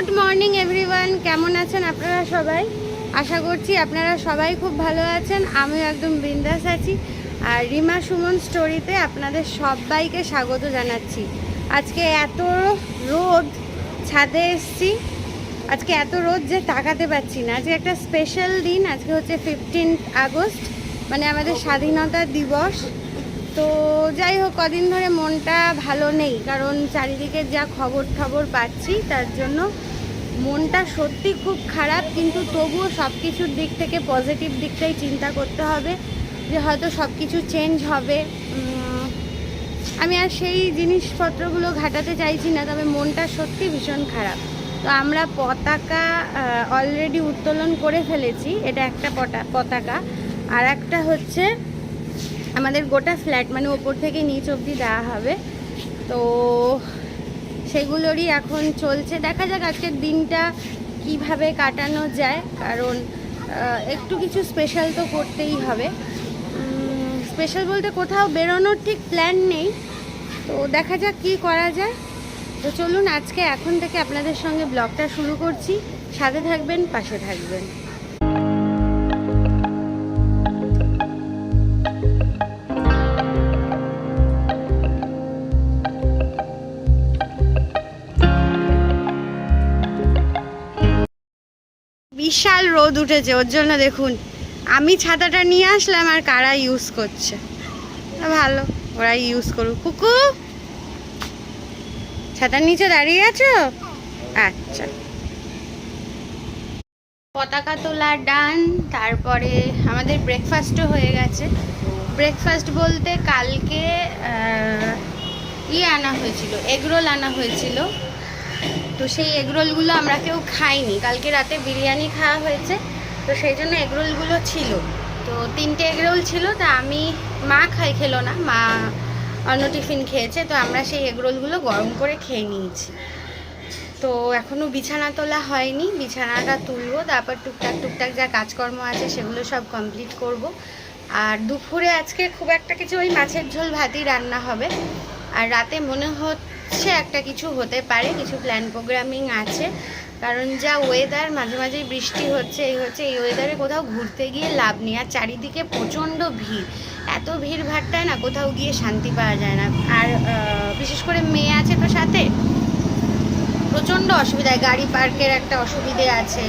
Good morning everyone কেমন আছেন আপনারা সবাই? আশা করছি আপনারা সবাই খুব ভালো আছেন। আমিও একদম বিন্দাস আছি। আর রিমা সুমন স্টোরিতে আপনাদের সবাইকে স্বাগত জানাচ্ছি। আজকে এত রোদ, ছাদে এসছি। আজকে এত রোদ যে তাকাতে পারছি না। আজকে একটা স্পেশাল দিন। আজকে হচ্ছে ফিফটিন্থ আগস্ট মানে আমাদের স্বাধীনতা দিবস। তো যাই হোক, কদিন ধরে মনটা ভালো নেই, কারণ চারিদিকে যা খবর খবর পাচ্ছি, তার জন্য মনটা সত্যি খুব খারাপ, কিন্তু তবুও সব কিছুর দিক থেকে পজিটিভ দিকটাই চিন্তা করতে হবে, যে হয়তো সব কিছু চেঞ্জ হবে আমি আর সেই জিনিসপত্রগুলো ঘাটাতে চাইছি না, তবে মনটা সত্যি ভীষণ খারাপ। তো আমরা পতাকা অলরেডি উত্তোলন করে ফেলেছি, এটা একটা পতাকা। আর একটা হচ্ছে আমাদের গোটা ফ্ল্যাট মানে ওপর থেকে নিচ অবধি দেওয়া হবে। তো সেগুলোরই এখন চলছে। দেখা যাক আজকের দিনটা কীভাবে কাটানো যায়। কারণ একটু কিছু স্পেশাল তো করতেই হবে। স্পেশাল বলতে কোথাও বেরোনোর ঠিক প্ল্যান নেই। তো দেখা যাক কি করা যায়। তো চলুন আজকে এখন থেকে আপনাদের সঙ্গে ব্লগটা শুরু করছি। সাথে থাকবেন, পাশে থাকবেন। বিশাল রোদ উঠেছে ওর জন্য দেখুন। আমি ছাতাটা নিয়ে আসলাম আর কারা ইউজ করছে। ভালো ওরা ইউজ করুক। কুকু ছাতার নিচে দাঁড়িয়ে আছো? আচ্ছা। পতাকা তোলা ডান তারপরে আমাদের ব্রেকফাস্টও হয়ে গেছে। ব্রেকফাস্ট বলতে কালকে আহ, ইয়ে আনা হয়েছিল এগরোল আনা হয়েছিল। তো সেই এগরোলগুলো আমরা কেউ খাইনি। কালকে রাতে বিরিয়ানি খাওয়া হয়েছে। তো সেই জন্য এগরোলগুলো ছিল। তো তিনটে এগরোল ছিল, তা আমি মা খাই খেলো না। মা অন্য টিফিন খেয়েছে, তো আমরা সেই এগরোলগুলো গরম করে খেয়ে নিয়েছি। তো এখনও বিছানা তোলা হয়নি। বিছানাটা তুলবো, তারপর টুকটাক টুকটাক যা কাজকর্ম আছে সেগুলো সব কমপ্লিট করব। আর দুপুরে আজকে খুব একটা কিছু ওই মাছের ঝোল ভাতই রান্না হবে। আর রাতে মনে হচ্ছে একটা কিছু হতে পারে, কিছু প্ল্যান প্রোগ্রামিং আছে। কারণ যা ওয়েদার মাঝে মাঝেই বৃষ্টি হচ্ছে, এই হচ্ছে, এই ওয়েদারে কোথাও ঘুরতে গিয়ে লাভ নেই। আর চারিদিকে প্রচণ্ড ভিড়। এত ভিড় ভাট্টায় না কোথাও গিয়ে শান্তি পাওয়া যায় না। আর বিশেষ করে মেয়ে আছে তো সাথে। প্রচণ্ড অসুবিধায়, গাড়ি পার্কের একটা অসুবিধে আছে।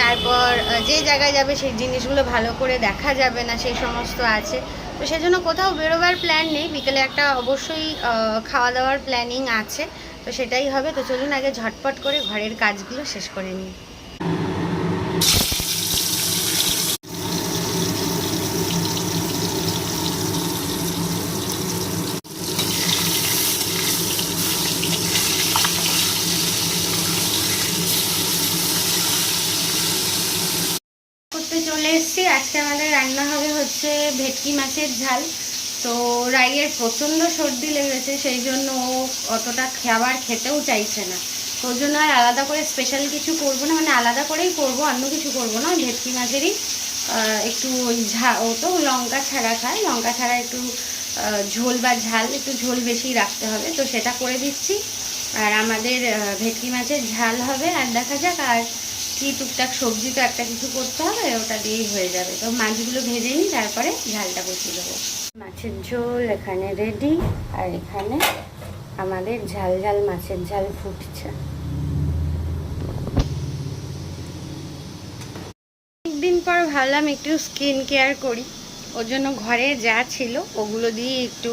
তারপর যে জায়গায় যাবে সেই জিনিসগুলো ভালো করে দেখা যাবে না, সেই সমস্ত আছে। তো সেজন্য কোথাও বেরোবার প্ল্যান নেই। বিকেলে একটা অবশ্যই খাওয়া দাওয়ার প্ল্যানিং আছে। তো সেটাই হবে। তো চলুন আগে ঝটপট করে ঘরের কাজগুলো শেষ করে নিই করতে চলে এসেছি আজকে আমাদের রান্না হবে হচ্ছে ভেটকি মাছের ঝাল। তো রাইয়ের প্রচণ্ড সর্দি লেগেছে, সেই জন্য ও অতটা খাবার খেতেও চাইছে না। ওর জন্য আর আলাদা করে স্পেশাল কিছু করব না মানে আলাদা করেই করব, অন্য কিছু করব না ভেটকি মাছেরই। একটু ওই ঝা, ও তো লঙ্কা ছাড়া খায়, লঙ্কা ছাড়া একটু ঝোল বা ঝাল, একটু ঝোল বেশি রাখতে হবে। তো সেটা করে দিচ্ছি। আর আমাদের ভেটকি মাছের ঝাল হবে, আর দেখা যাক, আর কি টুকটাক সবজি তো একটা কিছু করতে হবে ওটা দিয়েই হয়ে যাবে। তো মাছগুলো ভেজে নিই তারপরে ঝালটা বসিয়ে দেবো। মাছের ঝোল এখানে রেডি আর এখানে আমাদের ঝাল ঝাল মাছের ঝাল ফুটছে। দিন পর ভাবলাম একটু স্কিন কেয়ার করি ওর জন্য ঘরে যা ছিল ওগুলো দিয়ে একটু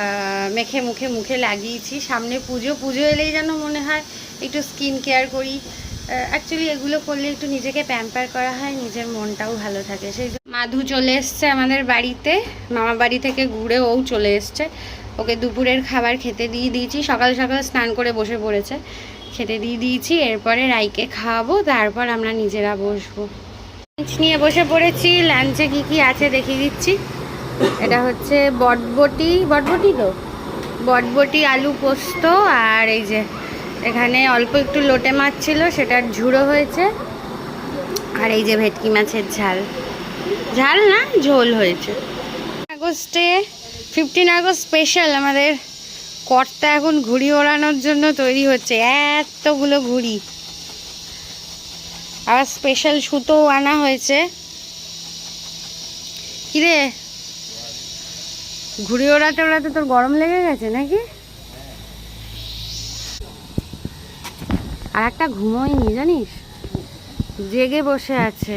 আহ, মেখে মুখে মুখে লাগিয়েছি। সামনে পুজো পুজো এলেই যেন মনে হয় একটু স্কিন কেয়ার করি। অ্যাকচুয়ালি এগুলো করলে একটু নিজেকে প্যাম্পার করা হয়, নিজের মনটাও ভালো থাকে। সেই মাধু চলে এসছে আমাদের বাড়িতে, মামা বাড়ি থেকে ঘুরে ও চলে এসছে। ওকে দুপুরের খাবার খেতে দিয়ে দিয়েছি, সকাল সকাল স্নান করে বসে পড়েছে। খেতে দিয়ে দিয়েছি, এরপরে রাইকে খাওয়াবো, তারপর আমরা নিজেরা বসবো। লাঞ্চ নিয়ে বসে পড়েছি লাঞ্চে কি কি আছে দেখিয়ে দিচ্ছি। এটা হচ্ছে বটবটি বটবটি তো? বটবটি, আলু পোস্ত, আর এই যে এখানে অল্প একটু লোটে মাছ ছিল, সেটার ঝুড়ো হয়েছে। আর এই যে ভেটকি মাছের ঝাল। ঝাল না, ঝোল হয়েছে। আগস্টে ফিফটিন আগস্ট স্পেশাল আমাদের কর্তা এখন ঘুড়ি ওড়ানোর জন্য তৈরি হচ্ছে। এতগুলো ঘুড়ি। আবার স্পেশাল সুতো আনা হয়েছে। কিরে? ঘুড়ি ওড়াতে ওড়াতে তোর গরম লেগে গেছে নাকি? আর একটা ঘুমোয়নি জানিস? জেগে বসে আছে।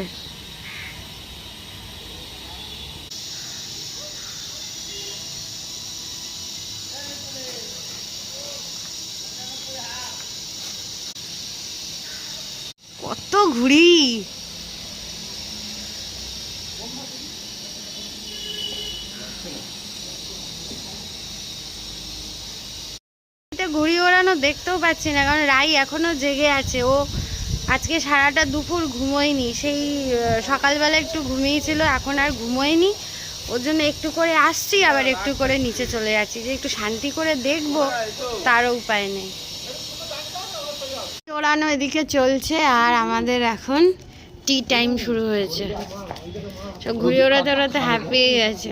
কত ঘুড়ি এটা ওড়ানো দেখতেও পাচ্ছি না, কারণ রাই এখনও জেগে আছে। ও আজকে সারাটা দুপুর ঘুমোয়নি। সেই সকালবেলা একটু ঘুমিয়েছিল, এখন আর ঘুমোয়নি। ওর জন্য একটু করে আসছি, আবার একটু করে নিচে চলে যাচ্ছি। যে একটু শান্তি করে দেখব, তারও উপায় নেই। ওড়ানো এদিকে চলছে, আর আমাদের এখন টি টাইম শুরু হয়েছে। সব ঘুরে ওড়াতে ওড়াতে হ্যাপি হয়ে গেছে।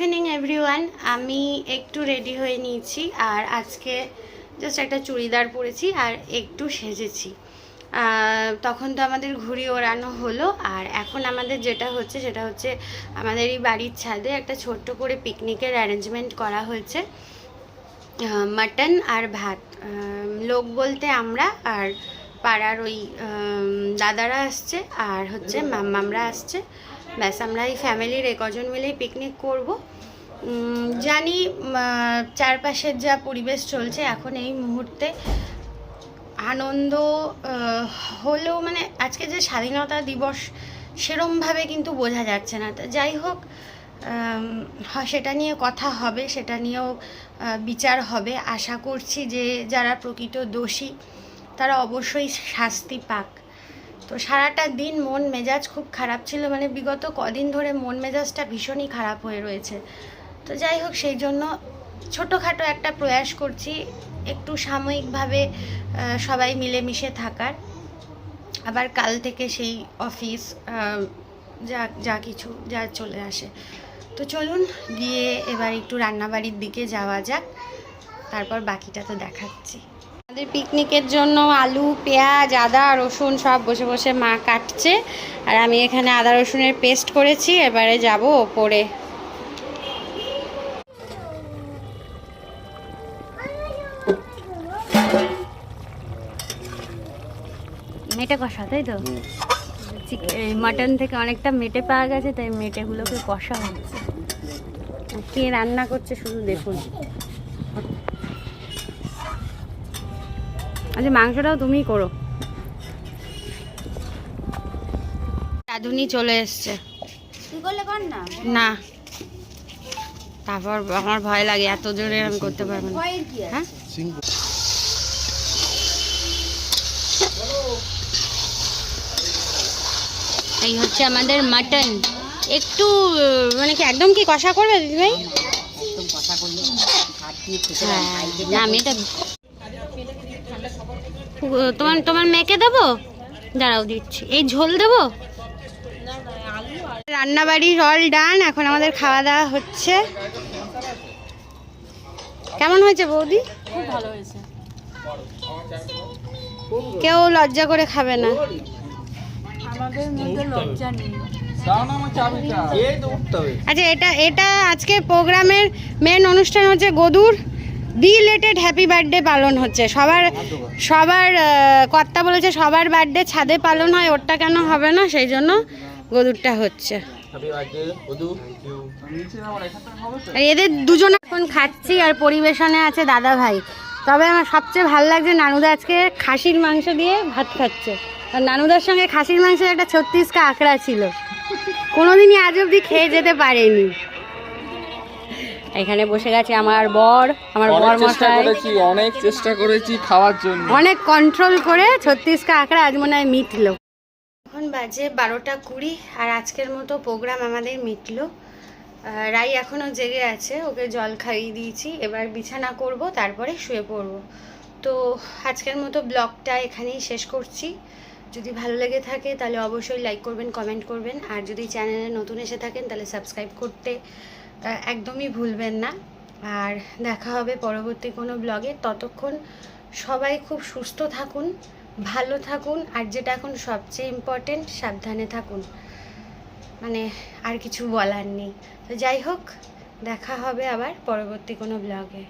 ইভিনিং এভরিওয়ান আমি একটু রেডি হয়ে নিয়েছি আর আজকে জাস্ট একটা চুড়িদার পরেছি আর একটু সেজেছি। তখন তো আমাদের ঘুড়ি ওড়ানো হলো আর এখন আমাদের যেটা হচ্ছে, সেটা হচ্ছে আমাদের এই বাড়ির ছাদে একটা ছোট্ট করে পিকনিকের অ্যারেঞ্জমেন্ট করা হয়েছে। মাটন আর ভাত। লোক বলতে আমরা আর পাড়ার ওই দাদারা আসছে আর হচ্ছে মাম্মামরা আসছে। ব্যাস, আমরা এই ফ্যামিলির এ কজন মিলেই পিকনিক করব। জানি চারপাশের যা পরিবেশ চলছে এখন এই মুহূর্তে আনন্দ হলেও মানে আজকে যে স্বাধীনতা দিবস সেরমভাবে কিন্তু বোঝা যাচ্ছে না। যাই হোক হ- সেটা নিয়ে কথা হবে, সেটা নিয়েও বিচার হবে। আশা করছি যে যারা প্রকৃত দোষী, তারা অবশ্যই শাস্তি পাক। তো সারাটা দিন মন মেজাজ খুব খারাপ ছিল মানে বিগত কদিন ধরে মন মেজাজটা ভীষণই খারাপ হয়ে রয়েছে। তো যাই হোক, সেই জন্য ছোটোখাটো একটা প্রয়াস করছি, একটু সাময়িকভাবে সবাই মিলেমিশে থাকার। আবার কাল থেকে সেই অফিস যা যা কিছু, যা চলে আসে। তো চলুন, গিয়ে এবার একটু রান্নাবাড়ির দিকে যাওয়া যাক, তারপর বাকিটা তো দেখাচ্ছি। আমাদের পিকনিকের জন্য আলু, পেঁয়াজ, আদা, রসুন সব বসে বসে মা কাটছে। আর আমি এখানে আদা, রসুনের পেস্ট করেছি, এবারে যাব ওপরে। মেটে কষা, তাই তো? মাটন থেকে অনেকটা মেটে পাওয়া গেছে, তাই মেটেগুলোকে কষা হচ্ছে। কে রান্না করছে শুধু দেখুন। আচ্ছা মাংসটাও তুমিই করো। রাধুনি চলে এসছে। তুই করলে কর না? না। তারপর আমার ভয় লাগে এত জোরে আমি করতে পারব না। ভয়ের কি আছে? হ্যাঁ? এই হচ্ছে আমাদের মাটন। একটু মানে কি একদম কি কষা করবে দিদিভাই হ্যাঁ, না আমি এটা তোমার তোমার মেয়েকে দেবো? দাঁড়াও দিচ্ছি। এই ঝোল দেবো? রান্নাবাড়ি অল ডান এখন আমাদের খাওয়া দাওয়া হচ্ছে। কেমন হয়েছে বৌদি? খুব ভালো হয়েছে। কেউ লজ্জা করে খাবে না। আমাদের মধ্যে লজ্জা নেই। আচ্ছা এটা এটা আজকে প্রোগ্রামের মেন অনুষ্ঠান হচ্ছে গদুর। রিলেটেড হ্যাপি বার্থডে পালন হচ্ছে। সবার সবার কর্তা বলেছে সবার বার্থডে ছাদে পালন হয় ওরটা কেন হবে না? সেই জন্য গদুরটা হচ্ছে। আর এদের দুজন এখন খাচ্ছি আর পরিবেশনে আছে দাদা ভাই। তবে আমার সবচেয়ে ভালো লাগছে নানুদা আজকে খাসির মাংস দিয়ে ভাত খাচ্ছে। আর নানুদার সঙ্গে খাসির মাংসের একটা ছত্রিশকা আঁকড়া ছিল। কোনোদিনই আজ অব্দি খেয়ে যেতে পারেনি। এখানে বসে গেছে আমার বর আমার বর অনেক চেষ্টা মশাই করেছি অনেক চেষ্টা করেছি খাওয়ার জন্য। অনেক কন্ট্রোল করে ছত্রিশকা আঁকড়া আজ মনে হয় মিটলো। এখন বাজে বারোটা কুড়ি আর আজকের মতো প্রোগ্রাম আমাদের মিটলো। রাই এখনও জেগে আছে ওকে জল খাইয়ে দিয়েছি। এবার বিছানা করব তারপরে শুয়ে পড়ব। তো আজকের মতো ব্লগটা এখানেই শেষ করছি। যদি ভালো লেগে থাকে তাহলে অবশ্যই লাইক করবেন কমেন্ট করবেন। আর যদি চ্যানেলে নতুন এসে থাকেন তাহলে সাবস্ক্রাইব করতে একদমই ভুলবেন না। আর দেখা হবে পরবর্তী কোনো ব্লগে ততক্ষণ সবাই খুব সুস্থ থাকুন, ভালো থাকুন, আর যেটা এখন সবচেয়ে ইম্পর্টেন্ট সাবধানে থাকুন। মানে আর কিছু বলার নেই। তো যাই হোক, দেখা হবে আবার পরবর্তী কোনো ব্লগে